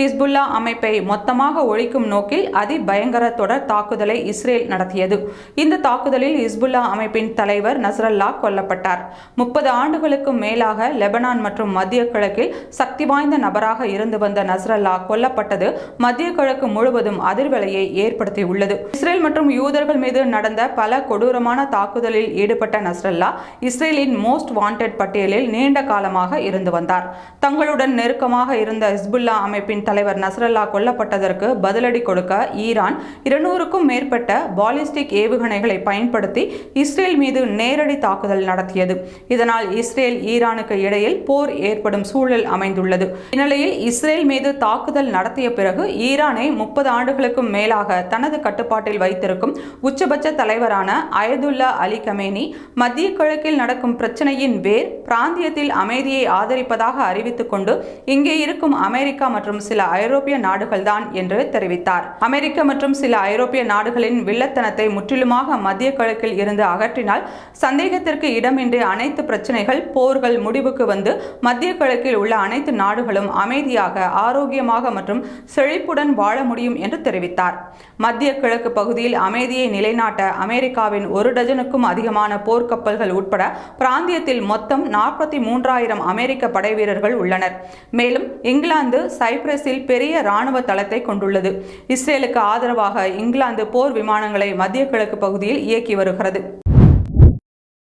Hezbollah அமைப்பை மொத்தமாக ஒழிக்கும் நோக்கில் அதிபயங்கர தொடர் தாக்குதலை இஸ்ரேல் நடத்தியது. இந்த தாக்குதலில் ஹிஸ்புல்லா அமைப்பின் தலைவர் நசரல்லா கொல்லப்பட்டார். முப்பது ஆண்டுகளுக்கும் மேலாக லெபனான் மற்றும் மத்திய கிழக்கில் சக்தி வாய்ந்த நபராக இருந்து வந்த நஸ்ரல்லா கொல்லப்பட்டது மத்திய கிழக்கு முழுவதும் அதிர்வலையை ஏற்படுத்தியுள்ளது. இஸ்ரேல் மற்றும் யூதர்கள் மீது நடந்த பல கொடூரமான தாக்குதலில் ஈடுபட்ட நஸ்ரல்லா இஸ்ரேலின் மோஸ்ட் வாண்டட் பட்டியலில் நீண்ட காலமாக இருந்து வந்தார். தங்களுடன் நெருக்கமாக இருந்த ஹிஸ்புல்லா அமைப்பின் தலைவர் நஸ்ரல்லா கொல்லப்பட்டதற்கு பதிலடி கொடுக்க ஈரான் இருநூறுக்கும் மேற்பட்ட பாலிஸ்டிக் ஏவுகணைகளை பயன்படுத்தி இஸ்ரேல் மீது நேரடி தாக்குதல் நடத்தியது. இதனால் இஸ்ரேல் ஈரானுக்கு இடையில் போர் ஏற்படும் சூழல் அமைந்துள்ளது. இந்நிலையில் இஸ்ரேல் மீது தாக்குதல் நடத்திய பிறகு ஈரானை முப்பது ஆண்டுகளுக்கும் மேலாக தனது கட்டுப்பாட்டில் வைத்திருக்கும் உச்சபட்ச தலைவரான அயதுல்லா அலி கமேனி மத்திய கிழக்கில் நடக்கும் பிரச்சனையின் வேர் பிராந்தியத்தில் அமைதியை ஆதரிப்பதாக அறிவித்துக் கொண்டு இங்கே இருக்கும் அமெரிக்கா மற்றும் சில சில ஐரோப்பிய நாடுகள்தான் என்று தெரிவித்தார். அமெரிக்க மற்றும் சில ஐரோப்பிய நாடுகளின் வில்லத்தனத்தை முற்றிலுமாக மத்திய கிழக்கில் இருந்து அகற்றினால் சந்தேகத்திற்கு இடமின்றி அனைத்து பிரச்சனைகள் போர்கள் முடிவுக்கு வந்து மத்திய கிழக்கில் உள்ள அனைத்து நாடுகளும் அமைதியாக ஆரோக்கியமாக மற்றும் செழிப்புடன் வாழ முடியும் என்று தெரிவித்தார். மத்திய கிழக்கு பகுதியில் அமைதியை நிலைநாட்ட அமெரிக்காவின் ஒரு டஜனுக்கும் அதிகமான போர்க்கப்பல்கள் உட்பட பிராந்தியத்தில் மொத்தம் நாற்பத்தி மூன்றாயிரம் அமெரிக்க படை வீரர்கள் உள்ளனர். மேலும் இங்கிலாந்து சைப்ரஸ் சைப்ரஸில் பெரிய ராணுவ தளத்தை கொண்டுள்ளது. இஸ்ரேலுக்கு ஆதரவாக இங்கிலாந்து போர் விமானங்களை மத்திய கிழக்கு பகுதியில் இயக்கி வருகிறது.